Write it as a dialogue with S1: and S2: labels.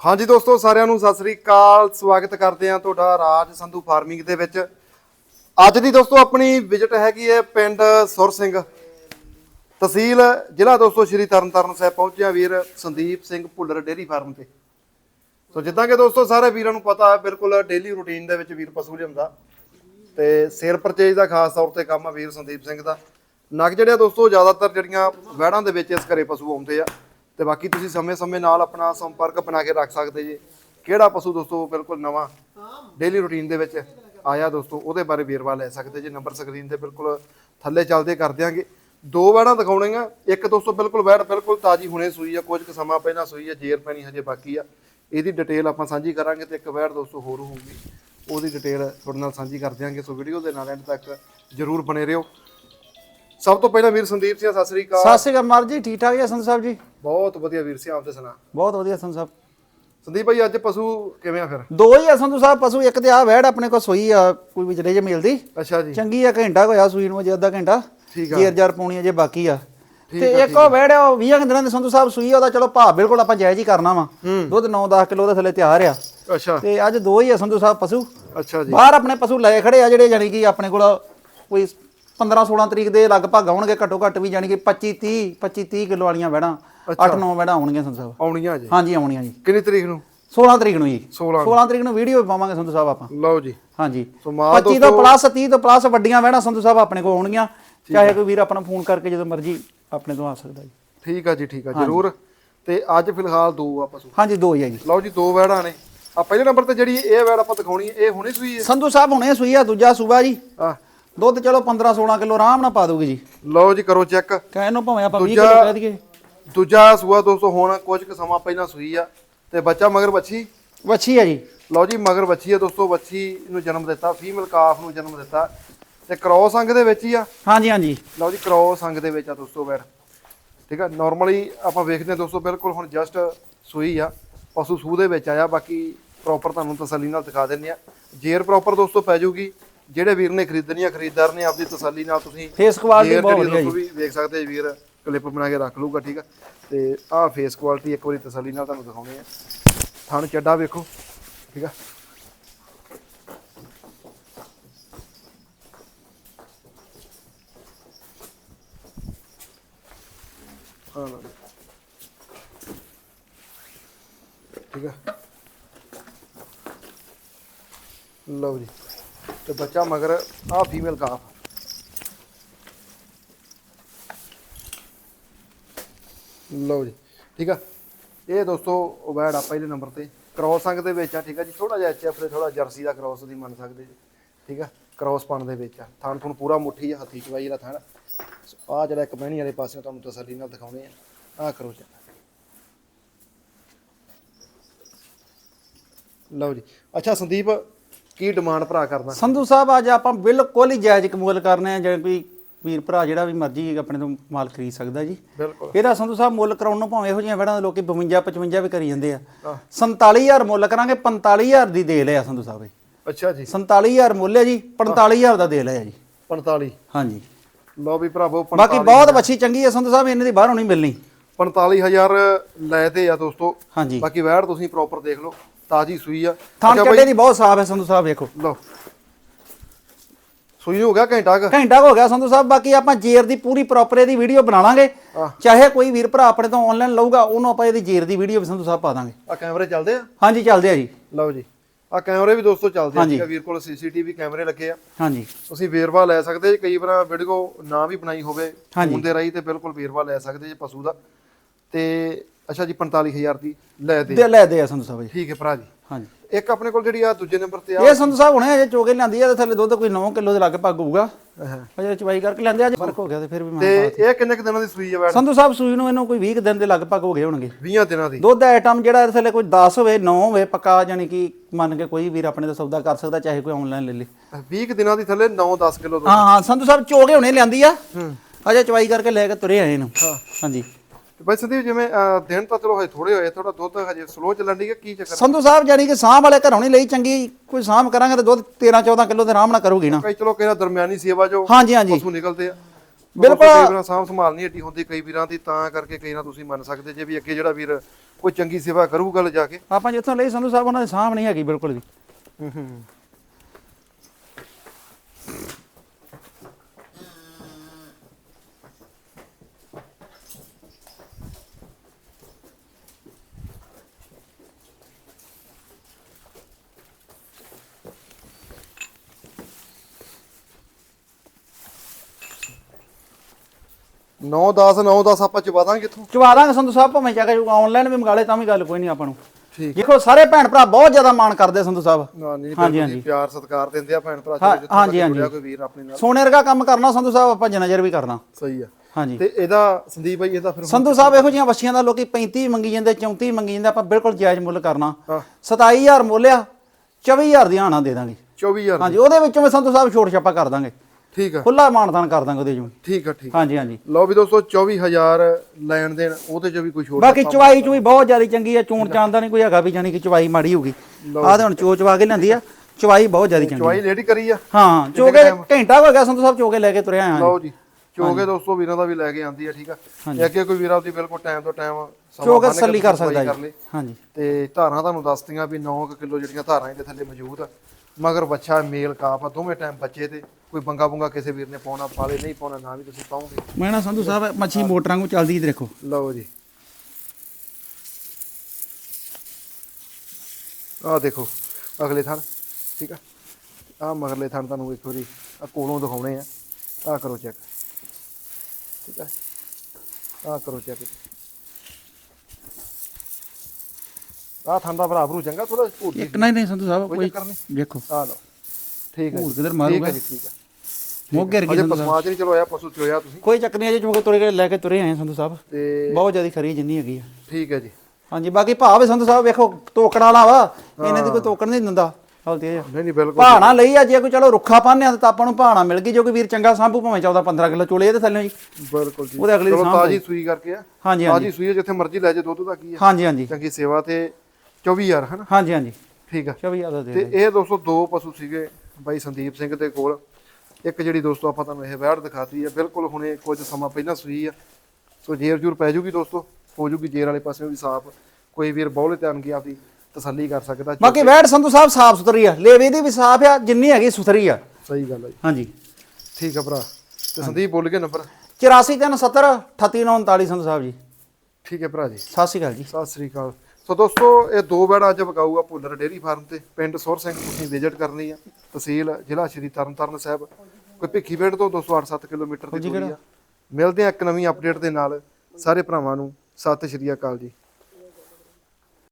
S1: ਹਾਂਜੀ ਦੋਸਤੋ, ਸਾਰਿਆਂ ਨੂੰ ਸਤਿ ਸ੍ਰੀ ਅਕਾਲ। ਸਵਾਗਤ ਕਰਦੇ ਹਾਂ ਤੁਹਾਡਾ ਰਾਜ ਸੰਧੂ ਫਾਰਮਿੰਗ ਦੇ ਵਿੱਚ। ਅੱਜ ਦੀ ਦੋਸਤੋ, ਆਪਣੀ ਵਿਜ਼ਿਟ ਹੈਗੀ ਹੈ ਪਿੰਡ ਸੁਰ ਸਿੰਘ। ਤਹਿਸੀਲ ਜ਼ਿਲ੍ਹਾ ਦੋਸਤੋ, ਸ਼੍ਰੀ ਤਰਨਤਾਰਨ ਸਾਹਿਬ ਪਹੁੰਚਿਆ ਵੀਰ ਸੰਦੀਪ ਸਿੰਘ ਭੁੱਲਰ ਡੇਰੀ ਫਾਰਮ ਤੇ। ਸੋ ਜਿੱਦਾਂ ਕਿ ਦੋਸਤੋ, ਸਾਰੇ ਵੀਰਾਂ ਨੂੰ ਪਤਾ ਹੈ, ਬਿਲਕੁਲ ਡੇਲੀ ਰੂਟੀਨ ਦੇ ਵਿੱਚ ਵੀਰ ਪਸ਼ੂ ਲਿਆਉਂਦਾ। ਤੇ ਸੇਲ ਪਰਚੇਜ ਦਾ ਖਾਸ ਤੌਰ ਤੇ ਕੰਮ ਆ ਵੀਰ ਸੰਦੀਪ ਸਿੰਘ ਦਾ। ਨਗ ਜਿਹੜੇ ਦੋਸਤੋ, ਜ਼ਿਆਦਾਤਰ ਜਿਹੜੀਆਂ ਵਹਿੜਾਂ ਦੇ ਵਿੱਚ ਇਸ ਘਰੇ ਪਸ਼ੂ ਆਉਂਦੇ ਆ। ਤੇ ਬਾਕੀ ਤੁਸੀਂ ਸਮੇਂ-ਸਮੇਂ ਨਾਲ ਆਪਣਾ ਸੰਪਰਕ ਬਣਾ ਕੇ ਰੱਖ ਸਕਦੇ ਜੀ। ਕਿਹੜਾ ਪਸ਼ੂ ਦੋਸਤੋ ਬਿਲਕੁਲ ਨਵਾਂ ਡੇਲੀ ਰੂਟੀਨ ਦੇ ਵਿੱਚ ਆਇਆ ਦੋਸਤੋ, ਉਹਦੇ ਬਾਰੇ ਵੇਰਵਾ ਲੈ ਸਕਦੇ ਜੀ ਨੰਬਰ ਸਕਰੀਨ ਤੇ ਬਿਲਕੁਲ ਥੱਲੇ ਚੱਲਦੇ ਕਰ ਦਿਆਂਗੇ। ਦੋ ਵਹਿੜਾਂ ਦਿਖਾਉਣੀਆਂ, ਇੱਕ ਦੋਸਤੋ ਬਿਲਕੁਲ ਵਹਿੜ ਬਿਲਕੁਲ ਤਾਜੀ ਹੁਣੇ ਸੂਈ ਆ, ਕੁਝ ਕੁ ਸਮਾਂ ਪਹਿਲਾਂ ਸੂਈ ਆ, ਜੇਰ ਪੈਣੀ ਹਜੇ ਬਾਕੀ ਆ। ਇਹਦੀ ਡਿਟੇਲ ਆਪਾਂ ਸਾਂਝੀ ਕਰਾਂਗੇ ਤੇ ਇੱਕ ਵਹਿੜ ਦੋਸਤੋ ਹੋਰ ਹੋਊਗੀ। ਉਹਦੀ ਡਿਟੇਲ ਤੁਹਾਡੇ ਨਾਲ ਸਾਂਝੀ ਕਰ ਦਿਆਂਗੇ, ਸੋ ਵੀਡੀਓ ਦੇ ਨਾਲ ਐਂਡ ਤੱਕ ਜਰੂਰ ਬਣੇ ਰਹੋ। ਸਭ ਤੋਂ ਪਹਿਲਾਂ ਵੀਰ ਸੰਦੀਪ ਸਿੰਘ ਸਤਿ ਸ੍ਰੀ ਅਕਾਲ।
S2: ਸਤਿ ਸ਼੍ਰੀ ਅਕਾਲ ਮਰ ਜੀ ਠੀਕ ਠਾਕ ਜੀ ਸੰਤ ਸਾਹਿਬ ਜੀ?
S1: ਬਹੁਤ ਵਧੀਆ ਵੀਰ ਸਿੰਘ ਆਪਦੇ ਸੁਣਾ।
S2: ਬਹੁਤ ਵਧੀਆ ਸੰਤ ਸਾਹਿਬ।
S1: ਸੰਦੀਪ ਭਾਈ ਅੱਜ ਪਸ਼ੂ ਕਿਵੇਂ ਆ ਫਿਰ?
S2: ਦੋ ਹੀ ਆ ਸੰਧੂ ਸਾਹਿਬ ਪਸ਼ੂ ਇੱਕ ਤੇ ਆ ਵੈੜ ਆਪਣੇ ਕੋਲ ਸੋਈ ਆ ਕੋਈ ਵਿਚੜੇ ਜੇ ਮਿਲਦੀ।
S1: ਅੱਛਾ ਜੀ।
S2: ਚੰਗੀ ਆ ਘੰਟਾ ਹੋਇਆ ਸੂਈ ਨੂੰ ਅਜੇ ਅੱਧਾ ਘੰਟਾ।
S1: ਠੀਕ ਆ।
S2: ਜੇਰ ਜਾਰ ਪਾਉਣੀ ਅਜੇ ਬਾਕੀ ਆ। ਤੇ ਇੱਕ ਉਹ ਵੈੜ ਆ ਉਹ 20 ਕੁ ਦਿਨਾਂ ਦੇ ਸੰਧੂ ਸਾਹਿਬ ਸੂਈ ਆ ਉਹਦਾ ਚਲੋ ਭਾਅ ਬਿਲਕੁਲ ਆਪਾਂ ਜਾਇਜ਼ ਹੀ ਕਰਨਾ ਵਾ। ਦੁੱਧ 9-10 ਕਿਲੋ ਦੇ ਥੱਲੇ ਤਿਆਰ ਆ।
S1: ਅੱਛਾ।
S2: ਤੇ ਅੱਜ ਦੋ ਹੀ ਆ ਸੰਧੂ ਸਾਹਿਬ ਪਸ਼ੂ।
S1: ਅੱਛਾ ਜੀ।
S2: ਬਾਹਰ ਆਪਣੇ ਪਸ਼ੂ ਲਏ ਖੜੇ ਆ ਜਿਹੜੇ ਜਾਨੀ ਕਿ ਆਪਣੇ ਕੋਲ ਕੋਈ 15-16 ਤਰੀਕ ਦੇ ਲਗਭਗ ਆਉਣਗੇ ਘੱਟੋ ਘੱਟ ਵੀ ਜਾਨੀ ਕਿ 25-30 25-30 ਕਿਲੋ ਵਾਲੀਆਂ ਵੈੜਾਂ 8-9 ਵੈੜਾਂ ਆਉਣਗੀਆਂ ਸੰਧੂ ਸਾਹਿਬ।
S1: ਆਉਣੀਆਂ ਜੀ?
S2: ਹਾਂਜੀ ਆਉਣੀਆਂ ਜੀ।
S1: ਕਿੰਨੀ ਤਰੀਕ ਨੂੰ?
S2: 16 ਤਰੀਕ ਨੂੰ ਜੀ।
S1: 16
S2: 16 ਤਰੀਕ ਨੂੰ ਵੀਡੀਓ ਪਾਵਾਂਗੇ ਸੰਧੂ ਸਾਹਿਬ ਆਪਾਂ।
S1: ਲਓ ਜੀ।
S2: ਹਾਂਜੀ।
S1: ਸੋ ਮਾਂ
S2: 25 ਤੋਂ ਪਲੱਸ 30 ਤੋਂ ਪਲੱਸ ਵੱਡੀਆਂ ਵਹਿਣਾ ਸੰਧੂ ਸਾਹਿਬ ਆਪਣੇ ਕੋਲ ਆਉਣਗੀਆਂ। ਚਾਹੇ ਕੋਈ ਵੀਰ ਆਪਣਾ ਫੋਨ ਕਰਕੇ ਜਦੋਂ ਮਰਜ਼ੀ ਆਪਣੇ ਤੋਂ ਆ ਸਕਦਾ ਜੀ।
S1: ਠੀਕ ਆ ਜੀ ਠੀਕ ਆ। ਜਰੂਰ। ਤੇ ਅੱਜ ਫਿਲਹਾਲ ਦੋ ਆ ਪਸ਼ੂ
S2: ਹਾਂਜੀ ਦੋ ਹੀ ਆ ਜੀ।
S1: ਲਓ ਜੀ ਦੋ ਵੈੜਾਂ ਨੇ। ਆ ਪਹਿਲੇ ਨੰਬਰ ਤੇ ਜਿਹੜੀ ਇਹ ਵੈੜ ਆਪਾਂ ਦਿਖਾਉਣੀ ਇਹ ਹੁਣੇ ਸੂਈ ਹੈ?
S2: ਸੰਧੂ ਸਾਹਿਬ ਹੁਣੇ ਸੂਈ ਆ ਦੂਜਾ ਸੂਬਾ ਜੀ।
S1: ਆ
S2: ਦੁੱਧ ਚਲੋ 15 16 ਕਿਲੋ ਆਰਾਮ ਨਾਲ ਪਾ ਦੋਗੇ ਜੀ।
S1: ਲਓ ਜੀ ਕਰੋ ਚੈੱਕ।
S2: ਕਹਿ ਨੂੰ ਭਾਵੇਂ ਆਪਾਂ 20
S1: ਦੂਜਾ-
S2: ਕਿਲੋ ਕਹਿ ਦਈਏ।
S1: ਦੂਜਾ ਸੂਆ ਦੋਸਤੋ ਹੁਣ ਕੁਝ ਕੁ ਸਮਾਂ ਪਹਿਲਾਂ ਸੂਈ ਆ ਤੇ ਬੱਚਾ ਮਗਰ ਬੱਚੀ
S2: ਵੱਛੀ ਆ ਜੀ।
S1: ਲਓ ਜੀ ਮਗਰ ਬੱਚੀ ਆ ਦੋਸਤੋ ਬੱਚੀ ਨੂੰ ਜਨਮ ਦਿੱਤਾ ਫੀਮੇਲ ਕਾਫ ਨੂੰ ਜਨਮ ਦਿੱਤਾ ਤੇ ਕ੍ਰੋਸ ਅੰਗ ਦੇ ਵਿੱਚ ਹੀ ਆ।
S2: ਹਾਂਜੀ ਹਾਂਜੀ।
S1: ਲਓ ਜੀ ਕ੍ਰੋਸ ਅੰਗ ਦੇ ਵਿੱਚ ਆ ਦੋਸਤੋ ਵੈੜ ਠੀਕ ਆ ਨਾਰਮਲੀ ਆਪਾਂ ਵੇਖਦੇ ਹਾਂ ਦੋਸਤੋ ਬਿਲਕੁਲ ਹੁਣ ਜਸਟ ਸੂਈ ਆ ਪਸ਼ੂ ਸੂਹ ਦੇ ਵਿੱਚ ਆਇਆ ਬਾਕੀ ਪ੍ਰੋਪਰ ਤੁਹਾਨੂੰ ਤਸੱਲੀ ਨਾਲ ਦਿਖਾ ਦਿੰਦੇ ਆ ਜੇਰ ਪ੍ਰੋਪਰ ਦੋਸਤੋ ਪੈ ਜਾਊਗੀ। ਜਿਹੜੇ ਵੀਰ ਨੇ ਖਰੀਦਣੀ ਆ ਖਰੀਦਦਾਰ ਨੇ ਆਪਦੀ ਤਸੱਲੀ ਨਾਲ ਤੁਸੀਂ
S2: ਫੇਸ ਕੁਆਲਿਟੀ ਬਹੁਤ ਵਧੀਆ ਜੀ
S1: ਵੀ ਵੇਖ ਸਕਦੇ ਵੀਰ ਕਲਿੱਪ ਬਣਾ ਕੇ ਰੱਖ ਲੂਗਾ ਠੀਕ ਆ? ਤੇ ਆਹ ਫੇਸ ਕੁਆਲਿਟੀ ਇੱਕ ਵਾਰੀ ਤਸੱਲੀ ਨਾਲ ਤੁਹਾਨੂੰ ਦਿਖਾਉਣੇ ਆ। ਥਣ ਚੱਡਾ ਵੇਖੋ ਠੀਕ ਆ। ਠੀਕ ਆ? ਲਓ ਜੀ। ਤੇ ਬੱਚਾ ਮਗਰ ਆ ਫੀਮੇਲ ਕਾਫ ਲਓ ਜੀ, ਠੀਕ ਆ? ਇਹ ਦੋਸਤੋ ਵੈੜ ਆ ਪਹਿਲੇ ਨੰਬਰ ਤੇ। ਕ੍ਰੋਸ ਸੰਗ ਦੇ ਵਿੱਚ ਆ, ਠੀਕ ਆ ਜੀ? ਥੋੜਾ ਜਿਹਾ ਐਚਐਫ ਦੇ ਥੋੜਾ ਜਰਸੀ ਦਾ ਕ੍ਰੋਸ ਦੀ ਮੰਨ ਸਕਦੇ ਜੀ, ਠੀਕ ਆ? ਕ੍ਰੋਸ ਪਣ ਦੇ ਵਿੱਚ ਆ। ਥਣ ਥਣ ਪੂਰਾ ਮੁੱਠੀ ਆ, ਹੱਥੀ ਚਵਾਈ ਦਾ ਥਣ। ਆ ਜਿਹੜਾ ਇੱਕ ਮਹਿਣੀ ਵਾਲੇ ਪਾਸੇ ਤੁਹਾਨੂੰ ਤਸੱਲੀ ਨਾਲ ਦਿਖਾਉਣੇ ਆ। ਆ ਕਰੋ ਜੀ। ਲਓ ਜੀ। ਅੱਛਾ, ਸੰਦੀਪ ਕੀ ਡਿਮਾਂਡ ਭਰਾ ਕਰਦਾ?
S2: ਸੰਧੂ ਸਾਹਿਬ ਅੱਜ ਆਪਾਂ ਬਿਲਕੁਲ ਹੀ ਜਾਇਜ਼ ਕਮੂਲ ਕਰਨੇ ਆ ਜਿਹੜੇ ਕੋਈ ਵੀਰ ਭਰਾ ਜਿਹੜਾ ਵੀ ਮਰਜ਼ੀ ਆਪਣੇ ਤੋਂ ਮਾਲ ਖਰੀਦ ਸਕਦਾ ਜੀ।
S1: ਬਿਲਕੁਲ।
S2: ਇਹਦਾ ਸੰਧੂ ਸਾਹਿਬ ਮੁੱਲ ਕਰਾਉਣ ਨੂੰ ਭਾਵੇਂ ਇਹੋ ਜਿਹੀਆਂ ਵੜਾਂ ਦੇ ਲੋਕੀ 52 55 ਵੀ ਕਰੀ ਜਾਂਦੇ ਆ।
S1: ਹਾਂ।
S2: 47000 ਮੁੱਲ ਕਰਾਂਗੇ 45000 ਦੀ ਦੇ ਲਿਆ ਸੰਧੂ ਸਾਹਿਬ ਇਹ।
S1: ਅੱਛਾ ਜੀ।
S2: 47000 ਮੁੱਲ ਹੈ ਜੀ 45000 ਦਾ ਦੇ ਲਿਆ ਜੀ।
S1: 45
S2: ਹਾਂਜੀ।
S1: ਲਓ ਵੀ ਭਰਾਵੋ
S2: ਬਾਕੀ ਬਹੁਤ ਵੱਛੀ ਚੰਗੀ ਹੈ ਸੰਧੂ ਸਾਹਿਬ ਇਹਨਾਂ ਦੀ ਬਾਹਰੋਂ ਨਹੀਂ ਮਿਲਣੀ।
S1: 45000 ਲੈ ਤੇ ਆ ਦੋਸਤੋ।
S2: ਹਾਂਜੀ।
S1: ਬਾਕੀ ਵੈੜ ਤੁਸੀਂ ਪ੍ਰੋਪਰ ਦੇਖ ਲਓ। ਤਾਜੀ ਸੂਈ ਆ।
S2: ਥਾਂ
S1: ਅੱਛਾ
S2: ਚੱਡੇ ਦੀ ਬਹੁਤ ਸਾਫ਼ ਹੈ ਸੰਧੂ ਸਾਹਿਬ ਵੇਖੋ।
S1: ਲਓ। ਸੂਈ ਹੋ ਗਿਆ ਘੰਟਾ ਕ?
S2: ਘੰਟਾ ਹੋ ਗਿਆ ਸੰਧੂ ਸਾਹਿਬ ਬਾਕੀ ਆਪਾਂ ਜੇਰ ਦੀ ਪੂਰੀ ਪ੍ਰੋਪਰ ਇਹਦੀ ਵੀਡੀਓ ਬਣਾ ਲਾਂਗੇ। ਚਾਹੇ ਕੋਈ ਵੀਰ ਭਰਾ ਆਪਣੇ ਤੋਂ ਆਨਲਾਈਨ ਲਊਗਾ ਉਹਨੂੰ ਆਪਾਂ ਇਹਦੀ ਜੇਰ ਦੀ ਵੀਡੀਓ ਵੀ ਸੰਧੂ ਸਾਹਿਬ ਪਾ ਦਾਂਗੇ।
S1: ਆ ਕੈਮਰੇ ਚੱਲਦੇ ਆ?
S2: ਹਾਂਜੀ ਚੱਲਦੇ ਆ ਜੀ।
S1: ਲਓ ਜੀ। ਆ ਕੈਮਰੇ ਵੀ ਦੋਸਤੋ ਚੱਲਦੇ ਆ। ਠੀਕ ਆ ਵੀਰ ਕੋਲ ਸੀਸੀਟੀਵੀ ਕੈਮਰੇ ਲੱਗੇ ਆ।
S2: ਹਾਂਜੀ।
S1: ਤੁਸੀਂ ਵੇਰਵਾ ਲੈ ਸਕਦੇ ਜੀ ਕਈ ਵਾਰ ਵੀਡੀਓ ਨਾ ਵੀ ਬਣਾਈ ਹੋਵੇ। ਫੋਨ ਦੇ ਰਾਹੀਂ ਤੇ ਬਿਲਕੁਲ ਵੇਰਵਾ ਲੈ ਸਕਦੇ ਜੀ ਪਸ਼ੂ ਦਾ। ਤੇ ਅੱਛਾ ਜੀ 45000 ਦੀ ਲੈ ਦੇ।
S2: ਲੈ ਦੇ ਆ ਸੰਧੂ ਸਾਹਿਬ ਜੀ।
S1: ਠੀਕ ਹੈ ਭਰਾ ਜੀ।
S2: ਹਾਂਜੀ।
S1: ਇੱਕ ਆਪਣੇ ਕੋਲ ਜਿਹੜੀ ਆ ਦੂਜੇ ਨੰਬਰ ਤੇ ਆ।
S2: ਇਹ ਸੰਧੂ ਸਾਹਿਬ ਹੁਣੇ ਅਜੇ ਚੋਗੇ ਲਿਆਂਦੀ ਆ ਤੇ ਥੱਲੇ ਦੁੱਧ ਕੋਈ 9 ਕਿਲੋ ਦੇ ਲਗਭਗ ਹੋਊਗਾ।
S1: ਹਾਂ।
S2: ਅਜੇ ਚਵਾਈ ਕਰਕੇ ਲਿਆਂਦੇ ਅੱਜ ਫ਼ਰਕ ਹੋ ਗਿਆ ਤੇ ਫਿਰ ਵੀ
S1: ਤੇ ਇਹ ਕਿੰਨੇ ਕੁ ਦਿਨਾਂ ਦੀ ਸੂਈ ਆ ਵੈੜ?
S2: ਸੰਧੂ ਸਾਹਿਬ ਸੂਈ ਨੂੰ ਇਹਨੂੰ ਕੋਈ 20 ਕੁ ਦਿਨ ਦੇ ਲਗਭਗ ਹੋ ਗਏ ਹੋਣਗੇ।
S1: 20 ਦਿਨਾਂ ਦੀ।
S2: ਦੁੱਧ ਆਈਟਮ ਜਿਹੜਾ ਇਹਦੇ ਥੱਲੇ ਕੋਈ 10 ਹੋਵੇ 9 ਹੋਵੇ ਪੱਕਾ ਯਾਨੀ ਕਿ ਮੰਨ ਕੇ ਕੋਈ ਵੀਰ ਆਪਣੇ ਦਾ ਸੌਦਾ ਕਰ ਸਕਦਾ ਚਾਹੇ ਕੋਈ ਆਨਲਾਈਨ ਲੈ ਲੇ।
S1: 20 ਕੁ ਦਿਨਾਂ ਦੀ ਥੱਲੇ 9-10 ਕਿਲੋ ਦੁੱਧ।
S2: ਹਾਂ ਹਾਂ ਸੰਧੂ ਸਾਹਿਬ ਚੋਗੇ ਹੁਣੇ ਲਿਆਂਦੀ ਆ। ਅਜੇ ਚਵਾਈ ਕਰਕੇ ਲੈ ਕੇ ਤੁਰੇ ਆਏ ਇਹਨੂੰ।
S1: ਹਾਂ।
S2: ਹਾਂਜੀ।
S1: ਤੇ ਬਾਈ ਸੰਦੀਪ ਜਿਵੇਂ ਦਿਨ ਤਾਂ ਚਲੋ ਹਜੇ ਥੋੜੇ ਹੋਏ ਥੋੜਾ ਦੁੱਧ ਹਜੇ ਸਲੋ ਚੱਲਣ ਦੀ ਕੀ ਚੱਕਰ?
S2: ਸੰਧੂ ਸਾਹਿਬ ਜਾਨੀ ਕਿ ਸਾਂਭ ਵਾਲੇ ਘਰੋਂ ਨਹੀਂ ਲਈ ਚੰਗੀ ਕੋਈ ਸਾਂਭ ਕਰਾਂਗੇ ਤੇ ਦੁੱਧ 13 14 ਕਿਲੋ ਦੇ ਆਰਾਮ ਨਾਲ ਕਰੂਗੀ ਨਾ।
S1: ਕਈ ਚਲੋ ਕਿਹੜਾ ਦਰਮਿਆਨੀ ਸੇਵਾ ਜੋ
S2: ਹਾਂਜੀ ਹਾਂਜੀ।
S1: ਪਸ਼ੂ ਨਿਕਲਦੇ ਆ।
S2: ਬਿਲਕੁਲ।
S1: ਕਈ ਵੀਰਾਂ ਸਾਂਭ ਸੰਭਾਲ ਨਹੀਂ ਏਡੀ ਹੁੰਦੀ ਕਈ ਵੀਰਾਂ ਦੀ ਤਾਂ ਕਰਕੇ ਕਈ ਨਾ ਤੁਸੀਂ ਮੰਨ ਸਕਦੇ ਜੇ ਵੀ ਅੱਗੇ ਜਿਹੜਾ ਵੀਰ ਕੋਈ ਚੰਗੀ ਸੇਵਾ ਕਰੂਗਾ ਲੈ ਜਾ ਕੇ।
S2: ਆਪਾਂ ਜਿੱਥੋਂ ਲਈ ਸੰਧੂ ਸਾਹਿਬ ਉਹਨਾਂ ਦੇ ਸਾਂਭ ਨਹੀਂ ਹੈਗੀ ਬਿਲਕੁਲ ਵੀ।
S1: ਹੂੰ ਹੂੰ। ਨੌ 10 9 10 ਆਪਾਂ ਚਵਾ ਦਾਂਗੇ ਇੱਥੋਂ।
S2: ਚਵਾ ਦਾਂਗੇ ਸੰਧੂ ਸਾਹਿਬ ਭਾਵੇਂ ਜਾ ਕੇ ਆਨਲਾਈਨ ਵੀ ਮੰਗਾ ਲੈ ਤਾਂ ਵੀ ਗੱਲ ਕੋਈ ਨਹੀਂ ਆਪਾਂ ਨੂੰ।
S1: ਠੀਕ।
S2: ਦੇਖੋ ਸਾਰੇ ਭੈਣ ਭਰਾ ਬਹੁਤ ਜ਼ਿਆਦਾ ਮਾਣ ਕਰਦੇ ਸੰਧੂ ਸਾਹਿਬ। ਹਾਂਜੀ, ਹਾਂਜੀ।
S1: ਪਿਆਰ ਸਤਿਕਾਰ ਦਿੰਦੇ ਆ ਭੈਣ ਭਰਾ
S2: ਹਾਂਜੀ, ਹਾਂਜੀ।
S1: ਕੋਈ ਵੀਰ ਆਪਣੇ ਨਾਲ।
S2: ਸੋਨੇ ਵਰਗਾ ਕੰਮ ਕਰਨਾ ਸੰਧੂ ਸਾਹਿਬ ਆਪਾਂ ਜਨਜਰ ਵੀ ਕਰਨਾ।
S1: ਸਹੀ ਆ।
S2: ਹਾਂਜੀ।
S1: ਤੇ ਇਹਦਾ ਸੰਦੀਪ ਭਾਈ ਇਹਦਾ ਫਿਰ
S2: ਸੰਧੂ ਸਾਹਿਬ ਇਹੋ ਜਿਹੀਆਂ ਵੱਛੀਆਂ ਦਾ ਲੋਕੀ 35 ਮੰਗੀ ਜਾਂਦੇ 34 ਮੰਗੀ ਜਾਂਦੇ ਆਪਾਂ ਬਿਲਕੁਲ ਜਾਇਜ਼ ਮੁੱਲ ਕਰਨਾ।
S1: ਹਾਂ।
S2: 27000 ਮੁੱਲਿਆ 24000 ਦੀ ਆਣਾ ਦੇ ਦਾਂਗੇ।
S1: 24000
S2: ਹਾਂਜੀ ਉਹਦੇ ਵਿੱਚੋਂ ਵੀ ਸੰਧੂ ਸਾਹਿਬ ਛੋਟ ਛਾਪਾ ਕਰ ਦਾਂਗੇ।
S1: ਠੀਕ ਆ।
S2: ਖੁੱਲਾ ਮਾਨਦਾਨ ਕਰ ਦਾਂਗੇ ਉਹਦੇ ਚੋਂ।
S1: ਠੀਕ ਆ ਠੀਕ
S2: ਹਾਂਜੀ ਹਾਂਜੀ।
S1: ਲਓ ਵੀ ਦੋਸਤੋ 24000 ਲੈਣ ਦੇਣ ਉਹਦੇ ਚ ਵੀ ਕੋਈ ਛੋਟ
S2: ਬਾਕੀ ਚਵਾਈ ਚੁਈ ਬਹੁਤ ਜ਼ਿਆਦਾ ਚੰਗੀ ਆ ਚੋਣ ਚਾਣ ਦਾ ਨਹੀਂ ਕੋਈ ਹੈਗਾ ਵੀ ਜਾਨੀ ਕਿ ਚਵਾਈ ਮਾੜੀ ਹੋਗੀ ਆਹ ਤੇ ਹੁਣ ਚੋ ਚਵਾ ਕੇ ਲੈਂਦੀ ਆ ਚਵਾਈ ਬਹੁਤ ਜ਼ਿਆਦਾ ਚੰਗੀ
S1: ਚਵਾਈ ਲੇਡੀ ਕਰੀ ਆ।
S2: ਹਾਂ ਚੋਗੇ ਘੰਟਾ ਹੋ ਗਿਆ ਸੰਧੂ ਸਾਹਿਬ ਚੋਗੇ ਲੈ ਕੇ ਤੁਰਿਆ ਆ
S1: ਲਓ ਜੀ ਚੋਗੇ ਦੋਸਤੋ ਵੀਰਾਂ ਦਾ ਵੀ ਲੈ ਕੇ ਆਂਦੀ ਆ ਠੀਕ ਆ। ਤੇ ਅੱਗੇ ਕੋਈ ਵੀਰਾਂ ਦੀ ਬਿਲਕੁਲ ਟਾਈਮ ਤੋਂ ਟਾਈਮ
S2: ਚੋਗੇ ਤਸੱਲੀ ਕਰ ਸਕਦਾ ਜੀ। ਹਾਂਜੀ।
S1: ਤੇ ਧਾਰਾਂ ਤੁਹਾਨੂੰ ਦੱਸਤੀਆਂ ਵੀ 9 ਕਿਲੋ ਜਿਹੜੀਆਂ ਧਾਰਾਂ ਇਹਦੇ ਥੱਲੇ ਮੌਜੂਦ ਆ। ਮਗਰ ਬੱਚਾ ਮੇਲ ਕਾਫ ਆ ਦੋਵੇਂ ਟਾਈਮ ਬੱਚੇ ਤੇ। ਕੋਈ ਬੰਗਾ ਬੁੰਗਾ ਕਿਸੇ ਵੀਰ ਨੇ ਪਾਉਣਾ ਪਾਲੇ ਨਹੀਂ ਪਾਉਣਾ ਨਾ ਵੀ ਤੁਸੀਂ ਪਾਉਂਗੇ
S2: ਮੈਂ ਨਾ ਸੰਧੂ ਸਾਹਿਬ ਮੱਛੀ ਮੋਟਰਾਂ ਨੂੰ ਚੱਲਦੀ ਦੇਖੋ।
S1: ਲਓ ਜੀ। ਆਹ ਦੇਖੋ ਅਗਲੇ ਥਣ ਠੀਕ ਆ? ਆਹ ਮਗਰਲੇ ਥਣ ਤੁਹਾਨੂੰ ਇੱਕ ਵਾਰੀ ਆ ਕੋਲੋਂ ਦਿਖਾਉਣੇ ਆ। ਆਹ ਕਰੋ ਚੈੱਕ ਠੀਕ ਆ? ਆਹ ਕਰੋ ਚੈੱਕ ਆਹ ਥਣ ਦਾ ਭਰਾ ਭਰੂ ਚੰਗਾ ਥੋੜਾ ਝੂਠੀ
S2: ਇੱਕ ਨਹੀਂ ਨਹੀਂ ਸੰਧੂ ਸਾਹਿਬ
S1: ਕੋਈ
S2: ਕੋਈ
S1: ਚੱਕਰ ਨਹੀਂ।
S2: ਦੇਖੋ।
S1: ਆਹ ਲਓ। ਠੀਕ ਹੈ
S2: ਹੋਰ ਕਿਧਰ
S1: ਠੀਕ
S2: ਮਾਰੂਗਾ
S1: ਹੈ ਜੀ ਠੀਕ ਆ
S2: ਮੋਗੇ ਰਗੀ
S1: ਅਜੇ
S2: ਸੰਧੂ ਸਾਹਿਬ
S1: ਪਸਮਾ ਚ ਨਹੀਂ ਚਲੋ ਆਇਆ ਪਸ਼ੂ ਚੋਇਆ ਤੁਸੀਂ।
S2: ਕੋਈ ਚੱਕ ਨਹੀਂ ਅਜੇ ਚੋਗੇ ਤੁਰੇ ਗਏ ਲੈ ਕੇ ਤੁਰੇ ਆਏ ਸੰਧੂ ਸਾਹਿਬ।
S1: ਤੇ
S2: ਬਹੁਤ ਜ਼ਿਆਦਾ ਖਰੀ ਜਿੰਨੀ ਹੈਗੀ ਆ।
S1: ਠੀਕ ਹੈ ਜੀ।
S2: ਹਾਂਜੀ ਬਾਕੀ ਭਾਅ ਵੀ ਸੰਧੂ ਸਾਹਿਬ ਵੇਖੋ ਤੋਕੜ ਵਾਲਾ ਵਾ ਇਹਨੇ ਦੀ ਕੋਈ ਤੋਕੜ ਨਹੀਂ ਦਿੰਦਾ। ਹਲ ਤੇ
S1: ਨਹੀਂ ਨਹੀਂ ਬਿਲਕੁਲ
S2: ਭਾਣਾ ਲਈ ਆ ਜੇ ਕੋਈ ਚਲੋ ਰੁੱਖਾ ਪਾਣਿਆ ਤਾਂ ਆਪਾਂ ਨੂੰ ਭਾਣਾ ਮਿਲ ਗਈ ਜੋ ਕੋਈ ਵੀਰ ਚੰਗਾ ਸਾਂਭੂ ਭਾਵੇਂ 14 15 ਕਿਲੋ ਚੋਲੇ ਇਹਦੇ ਥੱਲੇ ਜੀ
S1: ਬਿਲਕੁਲ ਜੀ।
S2: ਉਹਦੇ ਅਗਲੇ ਦੀ
S1: ਚਲੋ
S2: ਸਾਂਭ
S1: ਤਾਜੀ ਸੂਈ ਕਰਕੇ ਆ।
S2: ਹਾਂਜੀ ਹਾਂਜੀ।
S1: ਤਾਜੀ ਸੂਈ ਆ, ਜਿੱਥੇ ਮਰਜ਼ੀ ਲੈ ਜਾ ਦੁੱਧ ਦਾ ਕੀ ਆ।
S2: ਹਾਂਜੀ ਹਾਂਜੀ।
S1: ਚੰਗੀ ਸੇਵਾ ਤੇ 24000 ਹਨਾ?
S2: ਹਾਂਜੀ ਹਾਂਜੀ।
S1: ਠੀਕ ਆ।
S2: 24000 ਦਾ ਦੇ
S1: ਤੇ ਇਹ ਦੋਸਤੋ ਦੋ ਪਸ਼ੂ ਸੀਗੇ। ਬਾਈ ਸੰਦੀਪ ਸਿੰਘ ਦੇ ਕੋਲ। ਇੱਕ ਜਿਹੜੀ ਦੋਸਤੋ ਆਪਾਂ ਤੁਹਾਨੂੰ ਇਹ ਵੈੜ ਦਿਖਾਤੀ ਆ ਬਿਲਕੁਲ ਹੁਣੇ ਕੁਝ ਸਮਾਂ ਪਹਿਲਾਂ ਸੂਈ ਆ। ਸੋ ਜੇਰ ਜੂਰ ਪੈ ਜੂਗੀ ਦੋਸਤੋ ਹੋ ਜੂਗੀ ਜੇਰ ਵਾਲੇ ਪਾਸੇ ਵੀ ਸਾਫ਼। ਕੋਈ ਵੀਰ ਬੌਲੇ ਤੇ ਆਣ ਕੇ ਆਪਦੀ ਤਸੱਲੀ ਕਰ ਸਕਦਾ।
S2: ਬਾਕੀ ਵੈੜ ਸੰਧੂ ਸਾਹਿਬ ਸਾਫ਼ ਸੁਥਰੀ ਆ ਲੇਵੇ ਦੀ ਵੀ ਸਾਫ਼ ਆ ਜਿੰਨੀ ਹੈਗੀ ਸੁਥਰੀ ਆ।
S1: ਸਹੀ ਗੱਲ ਆ ਜੀ।
S2: ਹਾਂਜੀ।
S1: ਠੀਕ ਆ ਭਰਾ। ਤੇ ਸੰਦੀਪ ਬੋਲ ਕੇ ਨੰਬਰ?
S2: 8437 38939 ਸੰਧੂ ਸਾਹਿਬ ਜੀ।
S1: ਠੀਕ ਹੈ ਭਰਾ ਜੀ।
S2: ਸਤਿ ਸ਼੍ਰੀ ਅਕਾਲ ਜੀ।
S1: ਸਤਿ ਸ੍ਰੀ ਅਕਾਲ। ਸੋ ਦੋਸਤੋ ਇਹ ਦੋ ਬੈੜਾ ਅੱਜ ਵਿਕਾਊਗਾ ਭੁੱਲਰ ਡੇਰੀ ਫਾਰਮ ਤੇ। ਪਿੰਡ ਸੁਰ ਸਿੰਘ ਤੁਸੀਂ ਵਿਜ਼ਿਟ ਕਰਨੀ ਆ। ਤਹਿਸੀਲ ਜ਼ਿਲ੍ਹਾ ਸ਼੍ਰੀ ਤਰਨਤਾਰਨ ਸਾਹਿਬ। ਕੋਈ ਭਿੱਖੀ ਬੇੜ ਤੋਂ 208 ਕਿਲੋਮੀਟਰ ਦੀ ਦੂਰੀ ਆ। ਮਿਲਦੇ ਆ ਇੱਕ ਨਵੀਂ ਅਪਡੇਟ ਦੇ ਨਾਲ। ਸਾਰੇ ਭਰਾਵਾਂ ਨੂੰ ਸਤਿ ਸ਼੍ਰੀ ਅਕਾਲ ਜੀ।